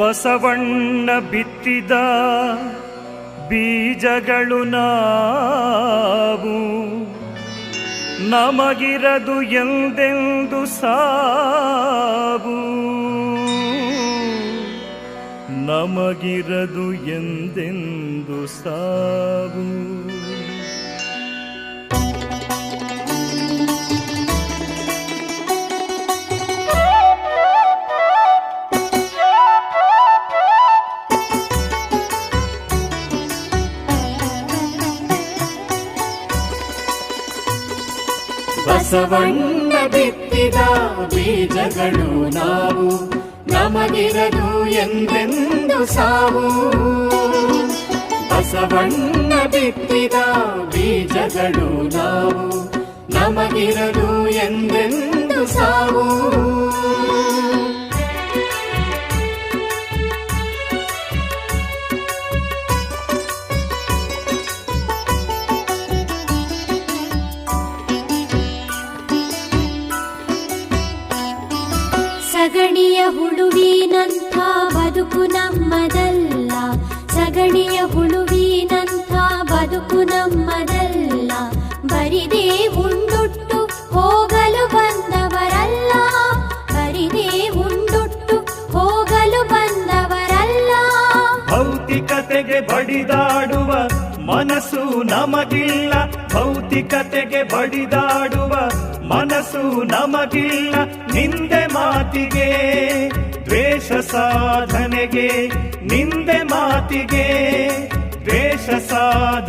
ಬಸವಣ್ಣ ಬಿತ್ತಿದ ಬೀಜಗಳು ನಾವು. ನಮಗಿರದು ಎಂದೆಂದು ಸಾವು. ನಮಗಿರದು ಎಂದೆಂದು ಸಾವು. ಬಸವಣ್ಣ ಬಿತ್ತಿದ ಬೀಜಗಳು ನಾವು ನಮಗಿರದು ಎಂದೆಂದು ಸಾವು? ಬಸವಣ್ಣ ಬಿತ್ತಿದ ಬೀಜಗಳು ನಾವು ನಮಗಿರದು ಎಂದೆಂದು ಸಾವು? ಸಗಣಿಯ ಹುಳುವಿನಂಥ ಬದುಕು ನಮ್ಮದಲ್ಲ. ಸಗಣಿಯ ಹುಳುವಿನಂಥ ಬದುಕು ನಮ್ಮದಲ್ಲ. ಬರಿದೇ ಉಂಡುಟ್ಟು ಹೋಗಲು ಬಂದವರಲ್ಲ. ಬರಿದೇ ಉಂಡುಟ್ಟು ಹೋಗಲು ಬಂದವರಲ್ಲ. ಭೌತಿಕತೆಗೆ ಬಡಿದಾಡುವ ಮನಸ್ಸು ನಮಗಿಲ್ಲ. ಭೌತಿಕತೆಗೆ ಬಡಿದಾಡುವ ಮನಸ್ಸು ನಮಗಿಲ್ಲ ನಿಂದೆ ಮಾತಿಗೆ ದ್ವೇಷ ಸಾಧನೆಗೆ ನಿಂದೆ ಮಾತಿಗೆ ದ್ವೇಷ ಸಾಧನೆ